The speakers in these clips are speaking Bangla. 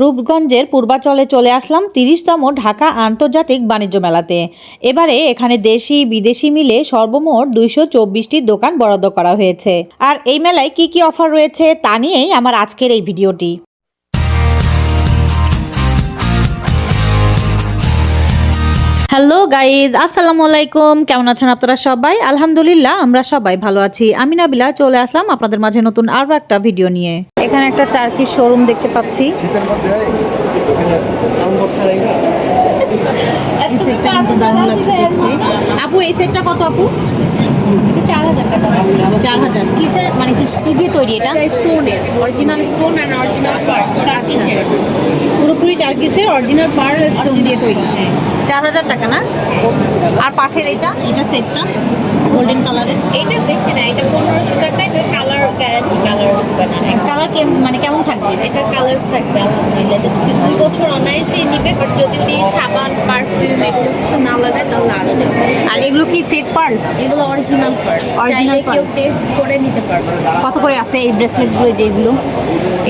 রূপগঞ্জের পূর্বাচলে চলে আসলাম তিরিশতম ঢাকা আন্তর্জাতিক বাণিজ্য মেলাতে। এবারে এখানে দেশি, বিদেশি মিলে সর্বমোট দুইশো চব্বিশটি দোকান বরাদ্দ করা হয়েছে। আর এই মেলায় কি কি অফার রয়েছে তা নিয়েই আমার আজকের এই ভিডিওটি। হ্যালো গাইজ আসসালামু আলাইকুম কেমন আছেন আপনারা সবাই? আলহামদুলিল্লাহ আমরা সবাই ভালো আছি। আমি নাবিলা চলে আসলাম আপনাদের মাঝে নতুন আরও একটা ভিডিও নিয়ে। এখানে একটা টার্কি শোরুম দেখতে পাচ্ছি। আপু এই সেটটা কত আপু? চার হাজার টাকা। চার হাজার। কিসের মানে কি দিয়ে তৈরি এটা? স্টোনের অরিজিনাল স্টোন অ্যান্ড অরিজিনাল আচ্ছা। পুরোপুরি টার্কিসের অরিজিনাল পার স্টোন দিয়ে তৈরি। চার হাজার টাকা না? আর পাশের এটা? এটা সেটটা গোল্ডেন কালারের এটা বেশি না এটা পনেরোশো টাকা এটার কালার গ্যারান্টি কালার হবে না। কালার মানে কেমন থাকবে? এটার কালার থাকবে আলহামদুলিল্লাহ। দুই বছর অনায়াসেই নিবে বাট যদি উনি সাবান পারফিউম এগুলো কিছু না লাগায় তাহলে আরও যাবে। আর এগুলো কি ফেক পার্ল এগুলো অরিজিনাল চাইলে pearl। কেউ টেস্ট করে নিতে পারবে। কত করে আছে এই ব্রেসলেটগুলো যেগুলো?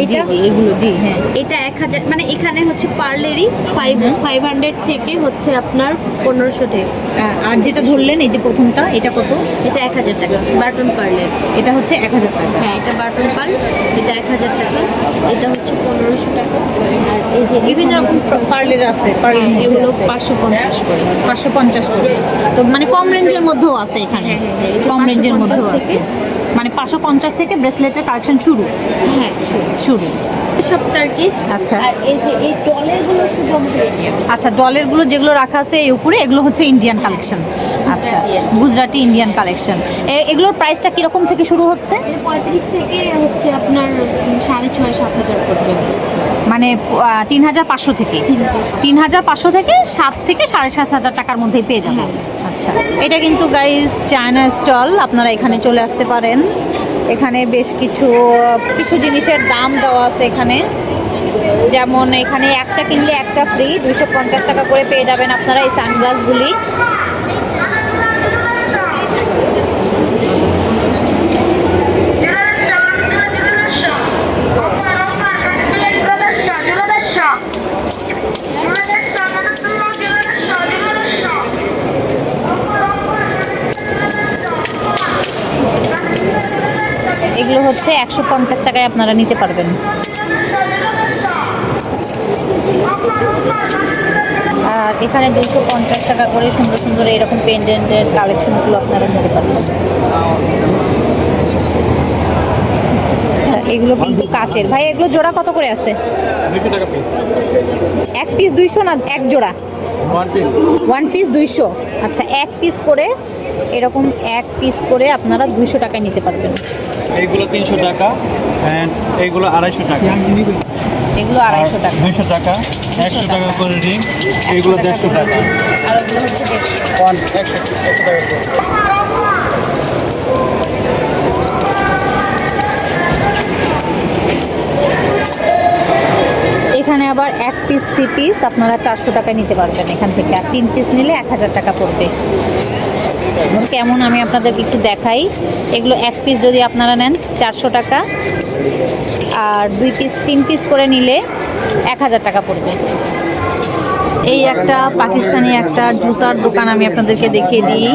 এটা? এগুলো জি। হ্যাঁ এটা এক হাজার মানে এখানে হচ্ছে পার্লেরই ফাইভ ফাইভ হান্ড্রেড থেকে হচ্ছে আপনার পনেরোশো টাকা। আর যেটা ধরলেন এই যে প্রথমটা এটা কত? এটা এক হাজার টাকা। বাটন পার্লের। এটা হচ্ছে এক হাজার টাকা। হ্যাঁ এটা বাটন পার্ল। এটা এক হাজার টাকা। এটা হচ্ছে পনেরোশো টাকা। আর এই যে বিভিন্ন রকম পার্লের আছে। হ্যাঁ, এগুলো পাঁচশো পঞ্চাশ করে। পাঁচশো পঞ্চাশ করে। তো মানে কম রেঞ্জের মধ্যেও আছে এখানে। হ্যাঁ, হ্যাঁ, কম রেঞ্জের মধ্যেও আছে। মানে পাঁচশো পঞ্চাশ থেকে ব্রেসলেটের কালেকশন শুরু? হ্যাঁ শুরু। শুরু। সব টার্কিশ আচ্ছা। আর এই যে এই ডলেরগুলো শুধু আমাদের আচ্ছা ডলেরগুলো যেগুলো রাখা আছে এই উপরে এগুলো হচ্ছে ইন্ডিয়ান কালেকশন আচ্ছা গুজরাটি। গুজরাটি ইন্ডিয়ান কালেকশন এগুলোর প্রাইসটা কীরকম থেকে শুরু হচ্ছে? পঁয়ত্রিশ থেকে হচ্ছে আপনার সাড়ে ছয় সাত হাজার পর্যন্ত। মানে তিন হাজার পাঁচশো থেকে। তিন হাজার পাঁচশো। থেকে সাত থেকে সাড়ে সাত হাজার টাকার মধ্যেই পেয়ে যাবেন। আচ্ছা। এটা কিন্তু গাইজ চায়না স্টল আপনারা এখানে চলে আসতে পারেন। এখানে বেশ কিছু কিছু জিনিসের দাম দেওয়া আছে এখানে। যেমন এখানে একটা কিনলে একটা ফ্রি দুশো টাকা করে পেয়ে যাবেন আপনারা এই সানগ্লাসগুলি এগুলো হচ্ছে একশো পঞ্চাশ টাকায় আপনারা নিতে পারবেন। আর এখানে দুশো পঞ্চাশ টাকা করে সুন্দর সুন্দর এরকম পেন্ডেন্টের কালেকশনগুলো আপনারা নিতে পারবেন। এগুলো কিন্তু কাচের। ভাই এগুলো জোড়া কত করে আছে? এক পিস দুইশো না এক জোড়া? ওয়ান পিস ওয়ান পিস দুইশো। আচ্ছা এক পিস করে এরকম এক পিস করে আপনারা দুইশো টাকায় নিতে পারবেন। এইগুলো তিনশো টাকা অ্যান্ড এইগুলো আড়াইশো টাকা। এগুলো আড়াইশো টাকা। দুইশো টাকা একশো টাকা করে রিং এইগুলো দেড়শো টাকা। আর ওগুলো হচ্ছে একশো একশো টাকা এখানে আবার এক পিস থ্রি পিস আপনারা চারশো টাকায় নিতে পারবেন এখান থেকে। আর তিন পিস নিলে এক হাজার টাকা পড়বে। কেমন আমি আপনাদের একটু দেখাই। এগুলো এক পিস যদি আপনারা নেন, চারশো টাকা। আর দুই পিস তিন পিস করে নিলে এক হাজার টাকা পড়বে। এই একটা পাকিস্তানি একটা জুতার দোকান আমি আপনাদেরকে দেখিয়ে দিই।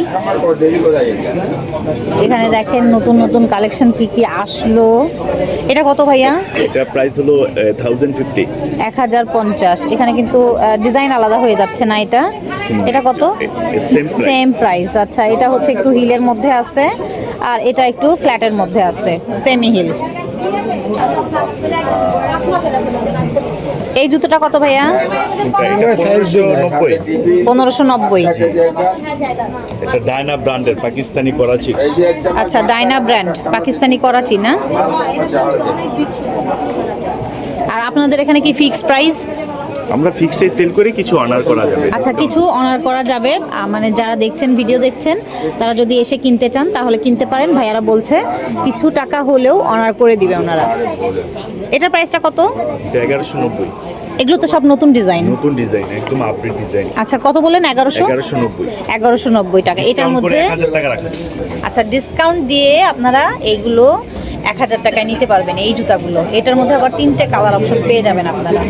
এখানে দেখেন নতুন নতুন কালেকশন কি কি আসলো। এটা কত ভাইয়া? এটা প্রাইস হলো থাউজেন্ড ফিফটি এক হাজার পঞ্চাশ। এখানে কিন্তু ডিজাইন আলাদা হয়ে যাচ্ছে না এটা? এটা কত? সেম সেম প্রাইস আচ্ছা এটা হচ্ছে একটু হিলের মধ্যে আছে আর এটা একটু ফ্ল্যাটের মধ্যে আছে সেমি হিল এই জুতোটা কত ভাইয়া? পনেরোশো নব্বই। এটা ডায়না ব্র্যান্ডের পাকিস্তানি করাচি। আচ্ছা ডাইনা ব্র্যান্ড পাকিস্তানি করাচি না? আর আপনাদের এখানে কি ফিক্সড প্রাইস আমরা ফিক্সডে সেল করে কিছু অনার করা যাবে। আচ্ছা কিছু অনার করা যাবে। মানে যারা দেখছেন ভিডিও দেখছেন তারা যদি এসে কিনতে চান তাহলে কিনতে পারেন। ভাইয়ারা বলছে কিছু টাকা হলেও অনার করে দিবে ওনারা। এটার প্রাইসটা কত? এগারোশো নব্বই। এগুলো তো সব নতুন ডিজাইন নতুন ডিজাইন একদম আপডেট ডিজাইন আচ্ছা কত এগারোশো? নব্বই। এগারোশো নব্বই টাকা। এটার মধ্যে আচ্ছা ডিসকাউন্ট দিয়ে আপনারা এইগুলো এক হাজার টাকায় নিতে পারবেন এই জুতাগুলো। এটার মধ্যে আবার তিনটে কালার অপশন পেয়ে যাবেন আপনারা।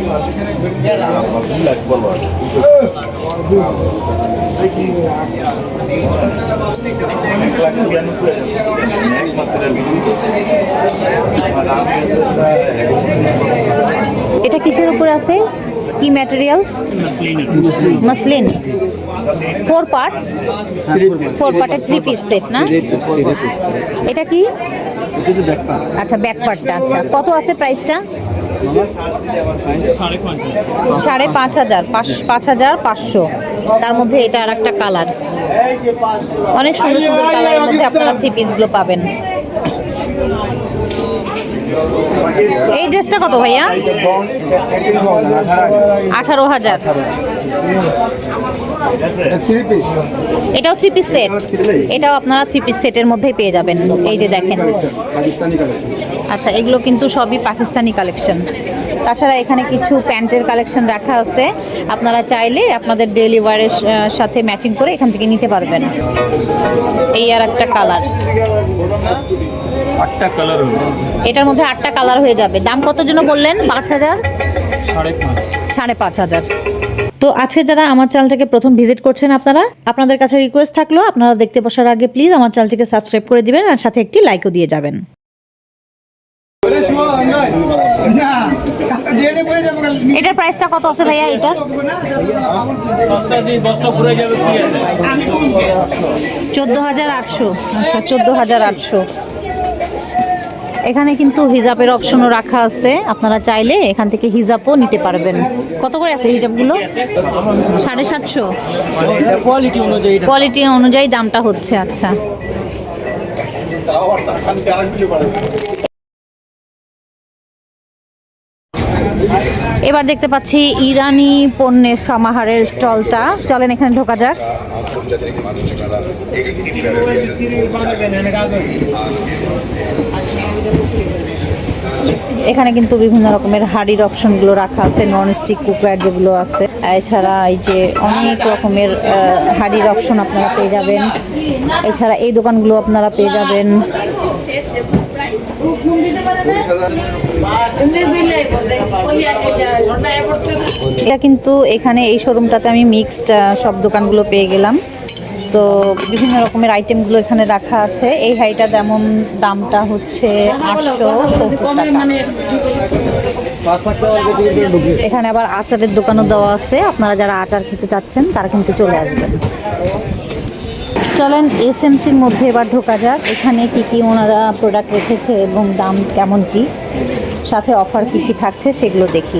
এটা কিসের উপরে আছে? কি materials muslin four part four পার্টের থ্রি পিস সেট না? এটা কি? আচ্ছা ব্যাক পার্টটা আচ্ছা। কত আছে প্রাইসটা? সাড়ে পাঁচ হাজার পাঁচ হাজার পাঁচশো। তার মধ্যে এটা আর একটা কালার। অনেক সুন্দর সুন্দর কালারের মধ্যে আপনারা থ্রি পিসগুলো পাবেন। এই ড্রেসটা কত ভাইয়া? আঠারো হাজার। এটাও থ্রি পিস সেট এটাও আপনারা থ্রি পিস সেটের মধ্যেই পেয়ে যাবেন। এই যে দেখেন। আচ্ছা এগুলো কিন্তু সবই পাকিস্তানি কালেকশন তাছাড়া এখানে কিছু প্যান্টের কালেকশন রাখা আছে। আপনারা চাইলে আপনাদের ডেলি ওয়ারের সাথে ম্যাচিং করে এখান থেকে নিতে পারবেন। এই আর একটা কালার আটটা কালার এটার মধ্যে আটটা কালার হয়ে যাবে। দাম কত জন্য বললেন? পাঁচ হাজার? সাড়ে পাঁচ হাজার। তো আজকে যারা আমার চ্যানেলটাকে প্রথম ভিজিট করছেন আপনারা আপনাদের কাছে রিকোয়েস্ট থাকল আপনারা দেখতে বসার আগে প্লিজ আমার চ্যানেলটিকে সাবস্ক্রাইব করে দিবেন আর সাথে একটি লাইকও দিয়ে যাবেন। এটার প্রাইসটা কত আছে ভাইয়া এটা চোদ্দ হাজার আটশো। আচ্ছা চোদ্দ হাজার আটশো। এখানে কিন্তু হিজাবের অপশনও রাখা আছে। আপনারা চাইলে এখান থেকে হিজাবও নিতে পারবেন। কত করে আছে হিজাবগুলো? সাড়ে সাতশো? কোয়ালিটি অনুযায়ী কোয়ালিটি অনুযায়ী দামটা হচ্ছে আচ্ছা। এবার দেখতে পাচ্ছি ইরানি পণ্যের সমাহারের স্টলটা। চলেন এখানে ঢোকা যাক। এখানে কিন্তু বিভিন্ন রকমের হাড়ির অপশনগুলো রাখা আছে নন স্টিক কুকওয়্যার যেগুলো আছে। এছাড়া এই যে অনেক রকমের হাড়ির অপশন আপনারা পেয়ে যাবেন। এছাড়া এই দোকানগুলো আপনারা পেয়ে যাবেন। এটা কিন্তু এখানে এই শোরুমটাতে আমি মিক্সড সব দোকানগুলো পেয়ে গেলাম। তো বিভিন্ন রকমের আইটেমগুলো এখানে রাখা আছে। এই হাইটা যেমন দামটা হচ্ছে আটশো এখানে আবার আচারের দোকানও দেওয়া আছে। আপনারা যারা আচার খেতে চাচ্ছেন, তারা কিন্তু চলে আসবেন। চলেন এসএমসির মধ্যে এবার ঢোকা যাক। এখানে কি কি ওনারা প্রোডাক্ট রেখেছে এবং দাম কেমন কি? সাথে অফার কি কি থাকছে সেগুলো দেখি।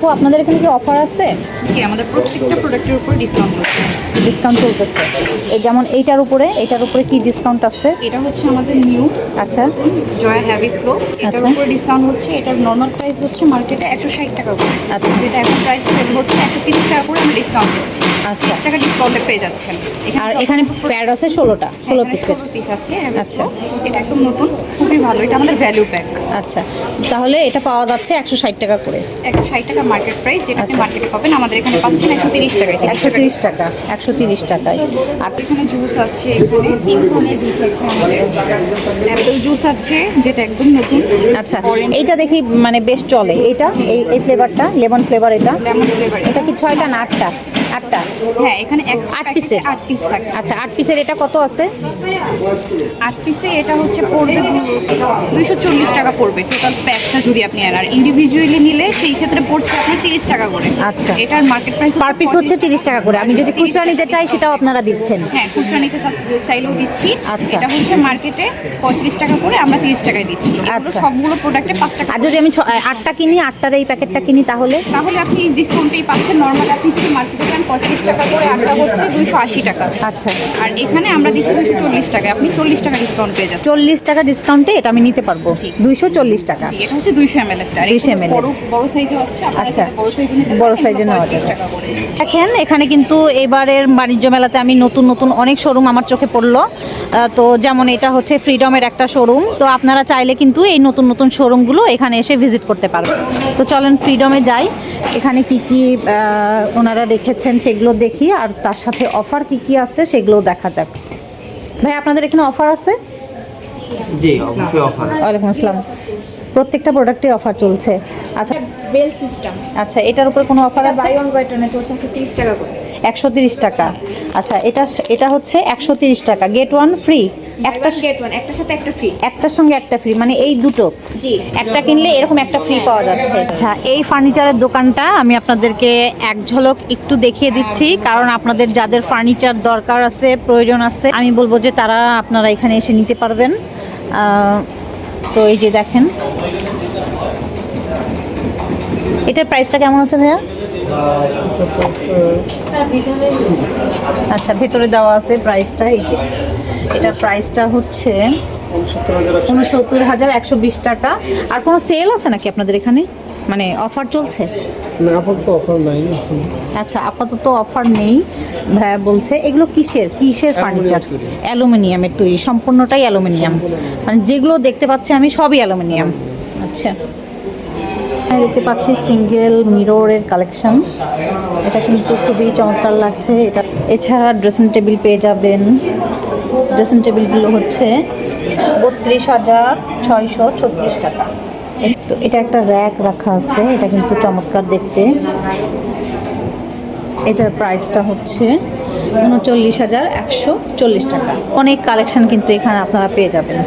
আপু আপনাদের এখানে কি অফার আছে? জি আমাদের প্রত্যেকটা প্রোডাক্টের উপর ডিসকাউন্ট রয়েছে ডিসকাউন্ট চলতেছে। এই যেমন এইটার উপরে এইটার উপরে কি ডিসকাউন্ট আছে? এটা হচ্ছে আমাদের নিউ আচ্ছা। জয়া হ্যাভি ফ্লো এটার আচ্ছা। উপর ডিসকাউন্ট হচ্ছে এটার নর্মাল প্রাইস হচ্ছে মার্কেটে একশো ষাট টাকা করে। আচ্ছা। যেটা এখন প্রাইস সেল হচ্ছে একশো তিরিশ টাকা করে আমরা ডিসকাউন্ট দিচ্ছি আচ্ছা। টাকা ডিসকাউন্টে পেয়ে যাচ্ছেন। আর এখানে প্যাড আছে ষোলোটা ষোলো পিসের পিস আছে আচ্ছা। আচ্ছা এটা একদম নতুন খুবই ভালো। এটা আমাদের ভ্যালু প্যাক আচ্ছা। তাহলে এটা পাওয়া যাচ্ছে একশো ষাট টাকা করে। একশো ষাট টাকা মার্কেট প্রাইস যেটাতে মার্কেট মার্কেটে পাবেন আমাদের এখানে পাচ্ছেন একশো তিরিশ টাকায় একশো তিরিশ টাকা একশো তিরিশ টাকায়। আর এখানে জুস আছে এখানে তিন ধরনের জুস আছে আমাদের। অ্যাপেল জুস আছে যেটা একদম নতুন। আচ্ছা এইটা দেখি মানে বেশ চলে। এইটা এই এই ফ্লেভারটা লেমন ফ্লেভার এটা। এটা কি ছয়টা না আটটা? আটটা? হ্যাঁ এখানে এক আট পিসের? আট পিস থাকছে। আচ্ছা আট পিসের এটা কত আছে? আট পিসে এটা হচ্ছে পড়বে দুইশো চল্লিশ টাকা পড়বে। টোটাল প্যাকটা যদি আপনি আর ইন্ডিভিজুয়ালি নিলে সেই ক্ষেত্রে পড়ছে আপনার তিরিশ টাকা করে। আচ্ছা। এটার মার্কেট প্রাইস পার পিস হচ্ছে তিরিশ টাকা করে। আমি যদি খুচরা নিতে চাই সেটাও আপনারা দিচ্ছেন। হ্যাঁ খুচরা নিতে চাইলেও দিচ্ছি। আচ্ছা। এটা হচ্ছে মার্কেটে পঁয়ত্রিশ টাকা করে আমরা তিরিশ টাকায় দিচ্ছি। আচ্ছা। সবগুলো প্রোডাক্টে পাঁচ টাকা আর যদি আমি আটটা কিনি আটটার এই প্যাকেটটা কিনি তাহলে? তাহলে আপনি ডিসকাউন্টেই পাচ্ছেন। নর্মাল আপনি যদি মার্কেটে যান পঁয়ত্রিশ টাকা করে আটটা হচ্ছে দুইশো আশি টাকা। আচ্ছা। আর এখানে আমরা দিচ্ছি দুশো চল্লিশ টাকা। আপনি চল্লিশ টাকা ডিসকাউন্ট পেয়ে যাচ্ছেন। চল্লিশ টাকা ডিসকাউন্টে এটা আমি নিতে পারব। দুইশো চল্লিশ টাকা। এটা হচ্ছে দুইশো এম এল একটা। আর 200 ml বড় আছে। আপনারা আচ্ছা। বড় এগুলো নেওয়া টাকা করে। দেখেন এখানে কিন্তু এবারের বাণিজ্য মেলাতে আমি নতুন নতুন অনেক শোরুম আমার চোখে পড়ল। তো যেমন এটা হচ্ছে ফ্রিডমের একটা শোরুম তো আপনারা চাইলে কিন্তু এই নতুন নতুন শোরুমগুলো এখানে এসে ভিজিট করতে পারবেন। তো চলেন ফ্রিডমে যাই। এখানে কি কি ওনারা ওনারা রেখেছেন সেগুলো দেখি আর তার সাথে অফার কি কি আছে সেগুলো দেখা যাক। ভাই আপনাদের এখানে অফার আছে? জি অবশ্যই অফার ওয়ালাইকুম আসসালাম। প্রত্যেকটা প্রোডাক্টে অফার চলছে। আচ্ছা বেল সিস্টেম আচ্ছা এটার উপর কোনো অফার আছে? বাই ওয়ান বাই টেনে চলছে একশো তিরিশ টাকা করে। একশো তিরিশ টাকা। আচ্ছা এটা এটা হচ্ছে একশো তিরিশ টাকা। গেট ওয়ান ফ্রি একটা গেট ওয়ান একটার সাথে একটা ফ্রি একটার সঙ্গে একটা ফ্রি মানে এই দুটো। জি। একটা কিনলে এরকম একটা ফ্রি পাওয়া যাচ্ছে। আচ্ছা এই ফার্নিচারের দোকানটা আমি আপনাদেরকে এক ঝলক একটু দেখিয়ে দিচ্ছি কারণ আপনাদের যাদের ফার্নিচার দরকার আছে প্রয়োজন আছে আমি বলব যে তারা আপনারা এখানে এসে নিতে পারবেন। তো এই যে দেখেন। এটার প্রাইসটা কেমন আছে ভাইয়া? আচ্ছা ভেতরে দেওয়া আছে প্রাইসটা এই যে। এটার প্রাইসটা হচ্ছে উনসত্তর হাজার একশো বিশ টাকা। আর কোনো সেল আছে নাকি আপনাদের এখানে? মানে অফার চলছে? না আপাতত অফার নাই। আচ্ছা আপাতত অফার নেই। ভাইয়া বলছে এগুলো কিসের? কিসের ফার্নিচার অ্যালুমিনিয়ামের তৈরি সম্পূর্ণটাই অ্যালুমিনিয়াম। মানে যেগুলো দেখতে পাচ্ছি আমি সবই অ্যালুমিনিয়াম। আচ্ছা। এখানে দেখতে পাচ্ছি সিঙ্গেল মিররের কালেকশন। এটা কিন্তু খুবই চমৎকার লাগছে। এটা এছাড়া ড্রেসিং টেবিল পেয়ে যাবেন। ড্রেসিং টেবিলগুলো হচ্ছে বত্রিশ হাজার ছয়শো ছত্রিশ টাকা। তো এটা একটা র্যাক রাখা আছে। এটা কিন্তু চমৎকার দেখতে। এটার প্রাইসটা হচ্ছে উনচল্লিশ হাজার একশো চল্লিশ টাকা। অনেক কালেকশন কিন্তু এখানে আপনারা পেয়ে যাবেন।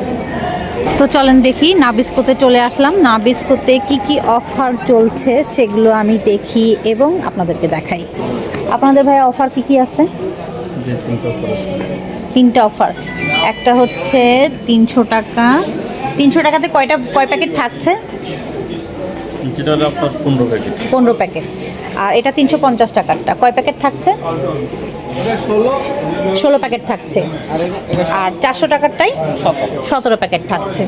তো চলেন দেখি নাবিস্কোতে চলে আসলাম। নাবিস্কোতে কি কি অফার চলছে সেগুলো আমি দেখি এবং আপনাদেরকে দেখাই। আপনাদের ভাই অফার কি কি আছে। তিনটা অফার। একটা হচ্ছে তিনশো টাকা। তিনশো টাকাতে কয়টা কয় প্যাকেট থাকছে? যেটা আপনার পনেরো প্যাকেট পনেরো প্যাকেট আর এটা তিনশো পঞ্চাশ টাকারটা। কয় প্যাকেট থাকছে? ষোলো প্যাকেট থাকছে। আর চারশো টাকারটাই সতেরো প্যাকেট থাকছে।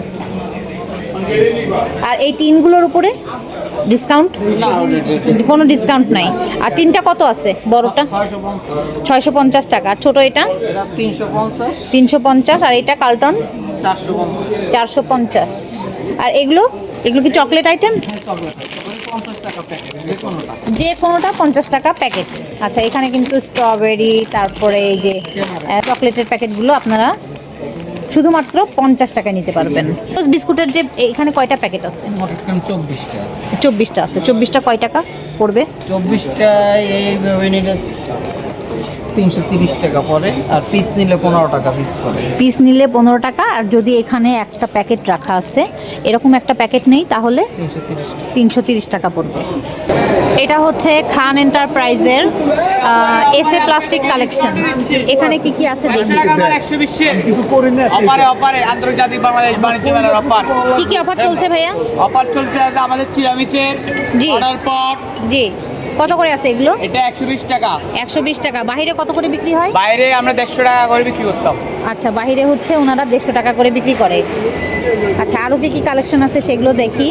আর এই টিনগুলোর উপরে ডিসকাউন্ট কোনো ডিসকাউন্ট নাই। আর টিনটা কত আছে বড়টা? ছয়শো পঞ্চাশ টাকা। আর ছোটো এটা? তিনশো পঞ্চাশ। আর এটা কার্টন? চারশো পঞ্চাশ। আর এগুলো? এগুলো কি চকলেট আইটেম? যে কোনোটা পঞ্চাশ টাকা প্যাকেট। আচ্ছা এখানে কিন্তু স্ট্রবেরি তারপরে এই যে চকলেটের প্যাকেটগুলো আপনারা শুধুমাত্র পঞ্চাশ টাকায় নিতে পারবেন। বিস্কুটের যে এখানে কয়টা প্যাকেট আছে মোট? চব্বিশ চব্বিশটা। আছে। চব্বিশটা কয় টাকা পড়বে? চব্বিশটা এইভাবে নিলে তিনশো তিরিশ টাকা পড়ে আর পিস নিলে পনেরো টাকা পিস পড়ে। পিস নিলে পনেরো টাকা আর যদি এখানে একটা প্যাকেট রাখা আছে এরকম একটা প্যাকেট নেই তাহলে তিনশো তিরিশ টাকা। পড়বে। এটা হচ্ছে খান এন্টারপ্রাইজের এস এ প্লাস্টিক কালেকশন এখানে কি কি আছে দেখি। একশো বিশে। অপারে অপারে আন্তর্জাতিক বাংলাদেশ বাণিজ্য মেলার অফার। কি কি অফার চলছে ভাইয়া? অফার চলছে আমাদের চিরামিসের জি। অর্ডার পর জি। কত করে আছে এগুলো? এটা একশো বিশ টাকা। একশো বিশ টাকা। বাইরে কত করে বিক্রি হয়? বাইরে আমরা দেড়শো টাকা করে বিক্রি করতাম। আচ্ছা বাইরে হচ্ছে ওনারা দেড়শো টাকা করে বিক্রি করে। আচ্ছা আরও কি কি কালেকশন আছে সেগুলো দেখি।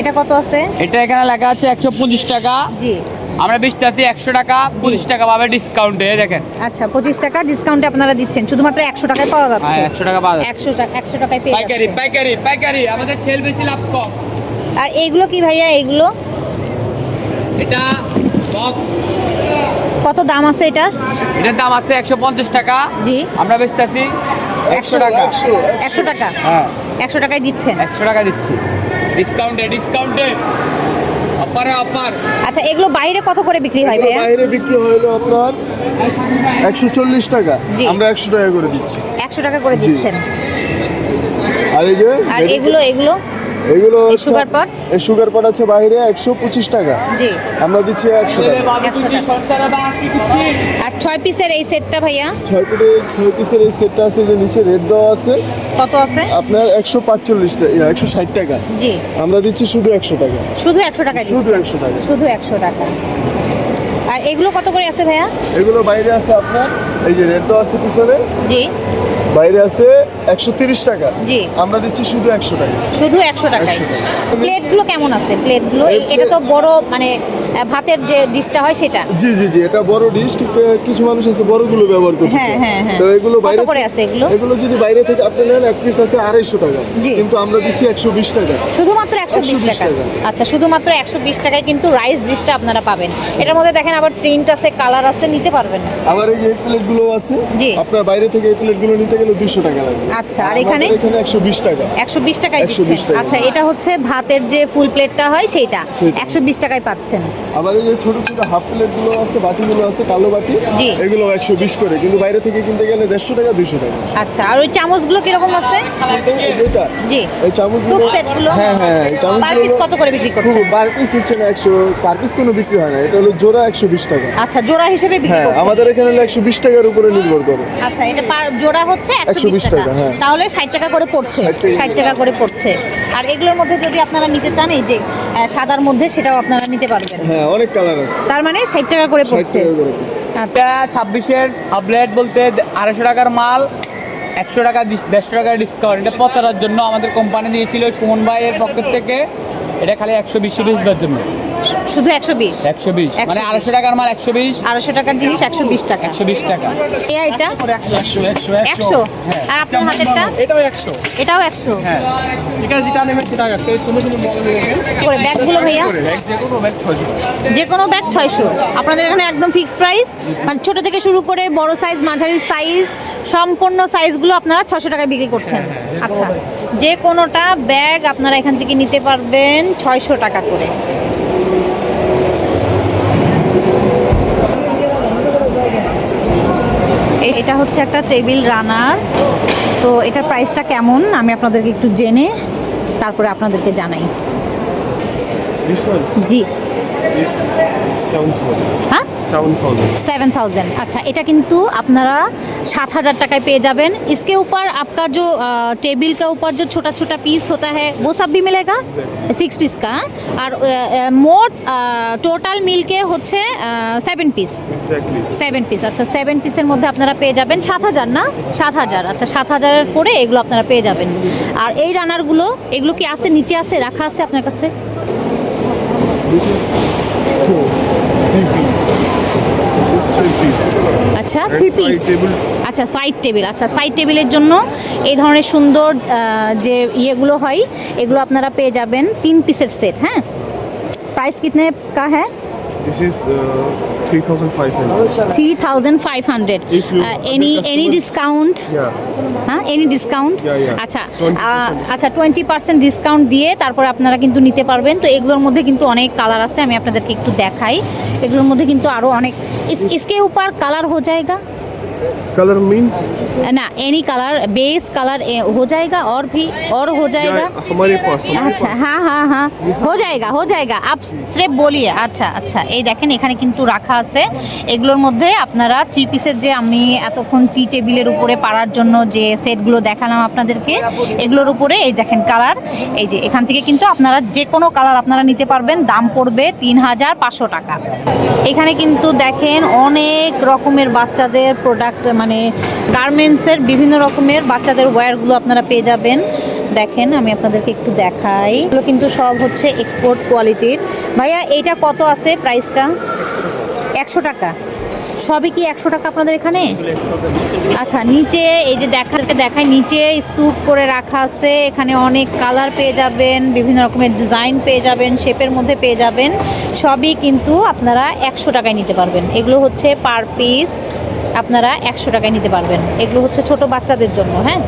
এটা কত আছে? এটা এখানে লেখা আছে একশো পঁচিশ টাকা। জি। আমরা বেচতে আছি একশো টাকা পঁচিশ টাকা পাবে ডিসকাউন্টে দেখেন। আচ্ছা পঁচিশ টাকা ডিসকাউন্টে আপনারা দিচ্ছেন। শুধুমাত্র একশো টাকায় পাওয়া যাচ্ছে। হ্যাঁ একশো টাকা পাওয়া যাচ্ছে। একশো টাকা একশো টাকায় পেয়ে পাইকারি যাচ্ছে পাইকারি পাইকারি। আমাদের ছেল বেশি লাভ কম। আর এইগুলো কি ভাইয়া এইগুলো এটা বক্স কত দাম আছে এটা? এটার দাম আছে একশো পঞ্চাশ টাকা। জি। আমরা বেচতে আছি একশো টাকা। একশো টাকা। হ্যাঁ। একশো টাকায় দিচ্ছেন একশো টাকা দিচ্ছি। ডিসকাউন্টে ডিসকাউন্টে অফারে অফার। আচ্ছা এগুলো বাইরে কত করে বিক্রি হয় ভাইয়া? বাইরে বিক্রি হলো আপনার একশো চল্লিশ টাকা। জি। আমরা একশো টাকা করে দিচ্ছি। একশো টাকা করে দিচ্ছেন। আর এই যে আর এগুলো এগুলো? এগুলো সুগার পট? এই সুগার পট আছে বাইরে একশো পঁচিশ টাকা। জি। আমরা দিচ্ছি একশো টাকা। একশো টাকা। আর ছয় পিসের এই সেটটা ভাইয়া? ছয় পিসের ছয় পিসের এই সেটটা আছে যে নিচে রেড দেওয়া আছে। কত আছে? আপনার একশো পাঁচচল্লিশ টাকা একশো ষাট টাকা। জি। আমরা দিচ্ছি শুধু একশো টাকা। শুধু একশো টাকা শুধু একশো টাকা। শুধু একশো টাকা। আর এগুলো কত করে আছে ভাইয়া? এগুলো বাইরে আছে আপনার এই যে রেড দেওয়া আছে পিছনে। জি। বাইরে আছে একশো তিরিশ টাকা। জি। আমরা দিচ্ছি শুধু একশো টাকা। শুধু একশো টাকা। 100 প্লেটগুলো কেমন আছে প্লেটগুলো এটা তো বড় মানে ভাতের যে ডিশটা হয় সেটা জি জি জি এটা বড় ডিশ কিছু মানুষ আছে বড়গুলো ব্যবহার করতে হ্যাঁ, হ্যাঁ, হ্যাঁ। তো এগুলো বাইরে করে আছে এগুলো? এগুলো যদি বাইরে থেকে আপনি নেন এক পিস আছে আড়াইশো টাকা জি। কিন্তু আমরা দিচ্ছি একশো বিশ টাকা শুধুমাত্র একশো বিশ 120 টাকা। আচ্ছা শুধুমাত্র একশো বিশ টাকায় কিন্তু রাইস ডিশটা আপনারা পাবেন এটার মধ্যে দেখেন আবার প্রিন্ট আছে কালার আছে নিতে পারবেন আবার এই প্লেটগুলো আছে জি। আপনার বাইরে থেকে এই প্লেটগুলো নিতে গেলে দুশো টাকা লাগবে আচ্ছা, আর এখানে? এখানে একশো বিশ টাকা একশো বিশ টাকায় 120 দিচ্ছেন টাকা। আচ্ছা এটা হচ্ছে ভাতের যে ফুল প্লেটটা হয় সেইটা। একশো বিশ টাকায় পাচ্ছেন। আবার এই যে ছোট ছোট হাফ প্লেটগুলো আছে বাটিগুলো আছে কালো বাটি জি। এগুলো একশো বিশ করে কিন্তু বাইরে থেকে কিনতে গেলে দেড়শো টাকা দুশো টাকা। আচ্ছা আর ওই চামচগুলো কীরকম আছে? জি। এই চামচ স্যুপ সেটগুলো হ্যাঁ হ্যাঁ এই পার পিস কত করে বিক্রি করছেন? পার পিস হচ্ছে না একশো পার পিস কোনো বিক্রি হয় না এটা হলো জোড়া একশো বিশ টাকা। আচ্ছা জোড়া হিসেবে বিক্রি হ্যাঁ আমাদের এখানে হলো একশো বিশ টাকার উপরে নির্ভর করে। আচ্ছা এটা পার জোড়া হচ্ছে একশো বিশ 120 টাকা। হ্যাঁ। তাহলে ষাট টাকা করে পড়ছে 60 ষাট টাকা করে পড়ছে। আর এগুলোর মধ্যে যদি আপনারা নিতে চান এই যে সাদার মধ্যে সেটাও আপনারা নিতে পারবেন। হ্যাঁ অনেক কালার আছে। তার মানে ষাট টাকা করে পড়ছে। টাকা এটা ছাব্বিশের আপডেট বলতে আড়াইশো টাকার মাল একশো টাকা দেড়শো টাকার ডিসকাউন্ট এটা প্রচারের জন্য আমাদের কোম্পানি দিয়েছিল সুমন ভাইয়ের পক্ষ থেকে। এটা খালি একশো বিশ পিসবার জন্য শুধু একশো বিশ? একশো বিশ 120 মানে আড়াইশো টাকার মাল একশো বিশ। আড়াইশো টাকার জিনিস একশো বিশ টাকা। একশো বিশ টাকা। এটা? একশো একশো আর আপনার হাতেরটা? এটাও একশো। এটাও একশো? হ্যাঁ। ব্যাগগুলো ভাইয়া? যে কোনো ব্যাগ ছয়শো। আপনাদের এখানে একদম ফিক্সড প্রাইস মানে ছোট থেকে শুরু করে বড় সাইজ মাঝারি সাইজ সম্পূর্ণ সাইজগুলো আপনারা ছশো টাকায় বিক্রি করছেন। আচ্ছা। যে কোনোটা ব্যাগ আপনারা এখান থেকে নিতে পারবেন ছয়শো টাকা করে। এটা হচ্ছে একটা টেবিল রানার। তো এটার প্রাইসটা কেমন? আমি আপনাদেরকে একটু জেনে তারপরে আপনাদেরকে জানাই। জি. হ্যাঁ. सेवन थाउजेंड अच्छा এটা কিন্তু আপনারা सात हज़ार टका पे जाबेन इसके ऊपर आपका जो टेबल के ऊपर जो छोटा छोटा पीस होता है वो सब भी मिलेगा सिक्स पीस का আর মোট টোটাল মিলকে হচ্ছে সেভেন পিস সেভেন পিস আচ্ছা সেভেন পিসের মধ্যে আপনারা পেয়ে যাবেন সাত হাজার না? সাত হাজার। আচ্ছা সাত হাজারের পরে এগুলো আপনারা পেয়ে যাবেন। আর এই রানারগুলো এগুলো কি আছে নিচে আছে রাখা আছে আপনার কাছে? আচ্ছা থ্রি পিস আচ্ছা সাইড টেবিল আচ্ছা সাইড টেবিলের জন্য এই ধরনের সুন্দর যে ইয়েগুলো হয় এগুলো আপনারা পেয়ে যাবেন। তিন পিসের সেট হ্যাঁ? প্রাইস কিতনে কা হ্যাঁ? 3500 uh, any any discount? Yeah. হ্যাঁ এনি ডিসকাউন্ট আচ্ছা আচ্ছা টোয়েন্টি পার্সেন্ট ডিসকাউন্ট দিয়ে তারপর আপনারা কিন্তু নিতে পারবেন। তো এগুলোর মধ্যে কিন্তু অনেক কালার আছে আমি আপনাদেরকে একটু দেখাই। এগুলোর মধ্যে কিন্তু আরও অনেক ইসকে উপর কালার হয়ে যায়গা কালার মিন্স ना एनी कलर बेस कलर हो जाएगा और भी और हो जाएगा yeah, हमारे पास हमारे আচ্ছা पास। হ্যাঁ হ্যাঁ হ্যাঁ হো যায়গা হো যায়গা আপ সির্ফ বলিয়ে আচ্ছা আচ্ছা এই দেখেন এখানে কিন্তু রাখা আছে এগুলোর মধ্যে আপনারা থ্রি পিসের যে আমি এতক্ষণ টি টেবিলের উপরে পাড়ার জন্য যে সেটগুলো দেখালাম আপনাদেরকে এগুলোর উপরে এই দেখেন কালার এই যে এখান থেকে কিন্তু আপনারা যে কোনো কালার আপনারা নিতে পারবেন দাম পড়বে তিন হাজার পাঁচশো টাকা এখানে কিন্তু দেখেন অনেক রকমের বাচ্চাদের প্রোডাক্ট মানে গার্মেন্টসের বিভিন্ন রকমের বাচ্চাদের ওয়্যারগুলো আপনারা পেয়ে যাবেন। দেখেন, আমি আপনাদেরকে একটু দেখাই। এগুলো কিন্তু সব হচ্ছে এক্সপোর্ট কোয়ালিটির ভাইয়া, এইটা কত আছে প্রাইসটা একশো টাকা। সবই কি একশো টাকা আপনাদের এখানে? আচ্ছা নিচে এই যে দেখাতে দেখায় নিচে স্তূপ করে রাখা আছে। এখানে অনেক কালার পেয়ে যাবেন, বিভিন্ন রকমের ডিজাইন পেয়ে যাবেন শেপের মধ্যে পেয়ে যাবেন। সবই কিন্তু আপনারা একশো টাকায় নিতে পারবেন। এগুলো হচ্ছে পার পিস আপনারা একশো টাকায় নিতে পারবেন। এগুলো হচ্ছে ছোট বাচ্চাদের জন্য হ্যাঁ?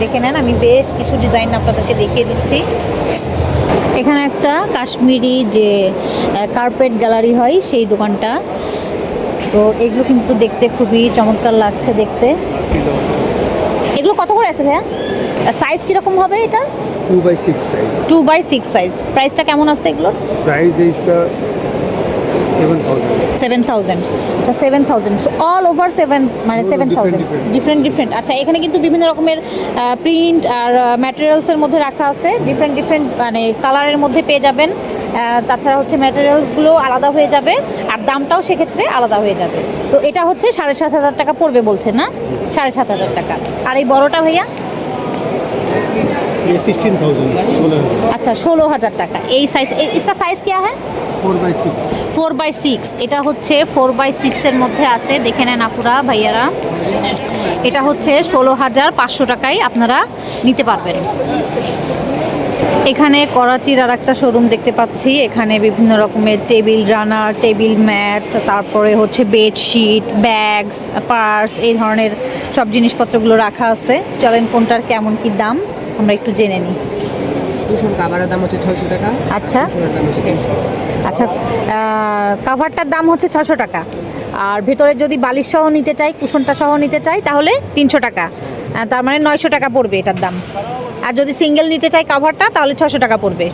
দেখে নেন আমি বেশ কিছু ডিজাইন আপনাদেরকে দেখিয়ে দিচ্ছি। এখানে একটা কাশ্মীরি যে কার্পেট গ্যালারি হয় সেই দোকানটা। তো এগুলো কিন্তু দেখতে খুবই চমৎকার লাগছে দেখতে। এগুলো কত করে আছে ভাইয়া? সাইজ কীরকম হবে এটা two by six size two by six size প্রাইসটা কেমন আছে এগুলো প্রাইস এইটা সেভেন থাউজেন্ড আচ্ছা seven thousand all over seven মানে সেভেন থাউজেন্ড ডিফারেন্ট ডিফারেন্ট আচ্ছা এখানে কিন্তু বিভিন্ন রকমের প্রিন্ট আর ম্যাটেরিয়ালসের মধ্যে রাখা আছে। ডিফারেন্ট ডিফারেন্ট মানে কালারের মধ্যে পেয়ে যাবেন। তাছাড়া হচ্ছে ম্যাটেরিয়ালসগুলো আলাদা হয়ে যাবে। আর দামটাও সেক্ষেত্রে আলাদা হয়ে যাবে। তো এটা হচ্ছে সাড়ে সাত হাজার টাকা পড়বে বলছেন না? সাড়ে সাত হাজার টাকা। আর এই বড়টা ভাইয়া? ये सिक्सटीन थाउजेंड सोलह अच्छा ষোলো হাজার টাকা এই সাইজ इसका সাইজ क्या है four by six four by six এটা হচ্ছে ফোর বাই সিক্সের মধ্যে আছে দেখে নেন আপুরা ভাইয়ারা এটা হচ্ছে ষোলো হাজার পাঁচশো টাকায় আপনারা নিতে পারবেন এখানে করাচির আর একটা শোরুম দেখতে পাচ্ছি এখানে বিভিন্ন রকমের টেবিল রানার টেবিল ম্যাট তারপরে হচ্ছে বেডশিট ব্যাগস পার্স এই ধরনের সব জিনিসপত্রগুলো রাখা আছে চলেন কোনটার কেমন কি দাম আমরা একটু জেনে নিই। কুশন কাভারের দাম হচ্ছে ছয়শো টাকা। আচ্ছা। আচ্ছা কাভারটার দাম হচ্ছে ছশো টাকা। আর ভেতরে যদি বালিশ সহ নিতে চাই কুশনটা সহ নিতে চাই তাহলে তিনশো টাকা। তার মানে নয়শো টাকা পড়বে এটার দাম। আর যদি সিঙ্গেল নিতে চাই কাভারটা তাহলে ছশো টাকা পড়বে।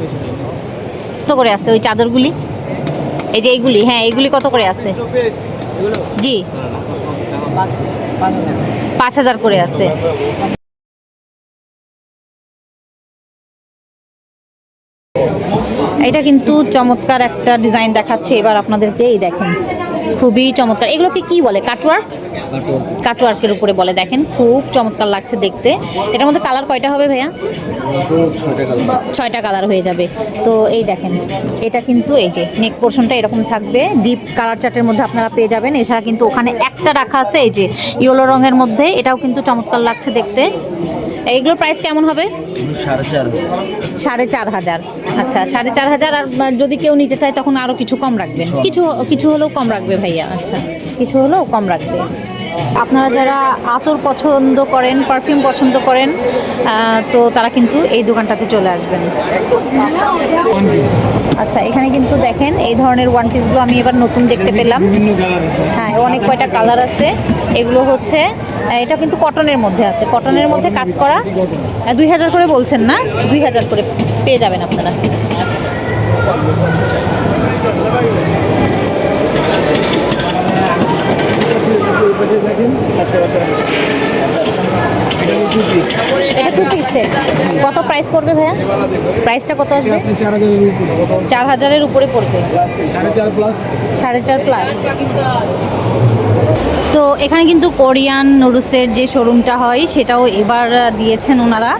কত করে আছে ওই চাদরগুলি? এই যে এইগুলি হ্যাঁ এইগুলি কত করে আছে জি। পাঁচ পাঁচ হাজার। পাঁচ হাজার করে আছে এটা কিন্তু চমৎকার একটা ডিজাইন দেখাচ্ছে। এবার আপনাদেরকে এই দেখেন, খুবই চমৎকার। এগুলোকে কি বলে? কাটওয়ার্ক কাটওয়ার্কের উপরে বলে, দেখেন, খুব চমৎকার লাগছে দেখতে। এটার মধ্যে কালার কয়টা হবে ভাইয়া? ছয়টা কালার হয়ে যাবে। তো এই দেখেন, এটা কিন্তু এই যে নেক পোর্শনটা এরকম থাকবে। ডিপ কালার চার্টের মধ্যে আপনারা পেয়ে যাবেন। এছাড়া কিন্তু ওখানে একটা রাখা আছে, এই যে ইয়েলো রঙের মধ্যে। এটাও কিন্তু চমৎকার লাগছে দেখতে। এইগুলোর প্রাইস কেমন হবে? সাড়ে চার। হাজার। আচ্ছা সাড়ে চার হাজার আর যদি কেউ নিতে চায় তখন আরও কিছু কম রাখবে। কিছু কিছু হলেও কম রাখবে ভাইয়া। আচ্ছা কিছু হলেও কম রাখবে। আপনারা যারা আতর পছন্দ করেন পারফিউম পছন্দ করেন তো তারা কিন্তু এই দোকানটাতে চলে আসবেন। আচ্ছা এখানে কিন্তু দেখেন এই ধরনের ওয়ান পিসগুলো আমি এবার নতুন দেখতে পেলাম। হ্যাঁ অনেক কয়টা কালার আছে। এগুলো হচ্ছে এটা কিন্তু কটনের মধ্যে আছে। কটনের মধ্যে কাজ করা দুই হাজার করে বলছেন না? দুই হাজার করে পেয়ে যাবেন আপনারা। এটা টু পিস সেট কত প্রাইস পড়বে ভাইয়া? প্রাইসটা কত আসবে? চার হাজারের উপরে। পড়বে। সাড়ে চার প্লাস তো এখানে কিন্তু কোরিয়ান নুডলসের যে শোরুমটা হয় সেটাও এবার দিয়েছেন ওনারা।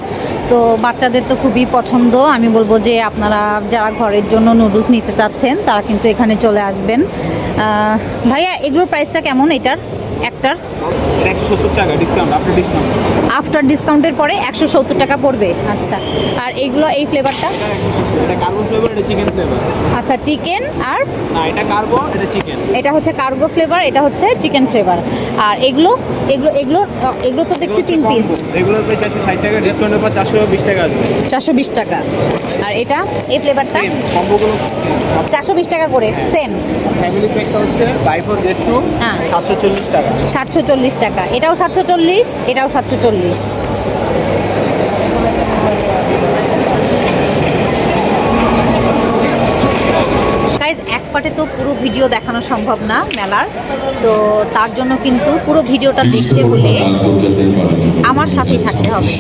তো বাচ্চাদের তো খুবই পছন্দ। আমি বলব যে আপনারা যারা ঘরের জন্য নুডলস নিতে চাচ্ছেন তারা কিন্তু এখানে চলে আসবেন। ভাইয়া এগুলোর প্রাইসটা কেমন এটার? একটার? একশো সত্তর টাকা ডিসকাউন্ট ডিসকাউন্ট আফটার ডিসকাউন্টের পরে একশো সত্তর টাকা পড়বে। আচ্ছা আর এইগুলো এই ফ্লেভারটা আচ্ছা চিকেন আর? এটা হচ্ছে কার্গো ফ্লেভার এটা হচ্ছে চিকেন ফ্লেভার আর এগুলো এগুলো এগুলো এগুলো তো দেখছি তিন পিস চারশো টাকা ডিসকাউন্টের পর চারশো বিশ টাকা চারশো বিশ টাকা। আর এটা এই ফ্লেভারটা চারশো বিশ টাকা করে সেম ফ্যামিলি প্যাকটা হচ্ছে বাই ফোর গেট টু হ্যাঁ। সাতশো চল্লিশ টাকা। সাতশো চল্লিশ টাকা। এটাও সাতশো চল্লিশ এটাও সাতশো চল্লিশ। এক পাটে তো পুরো ভিডিও দেখানো সম্ভব না মেলার। তো তার জন্য কিন্তু পুরো ভিডিওটা দেখতে হলে আমার সাথেই থাকতে হবে।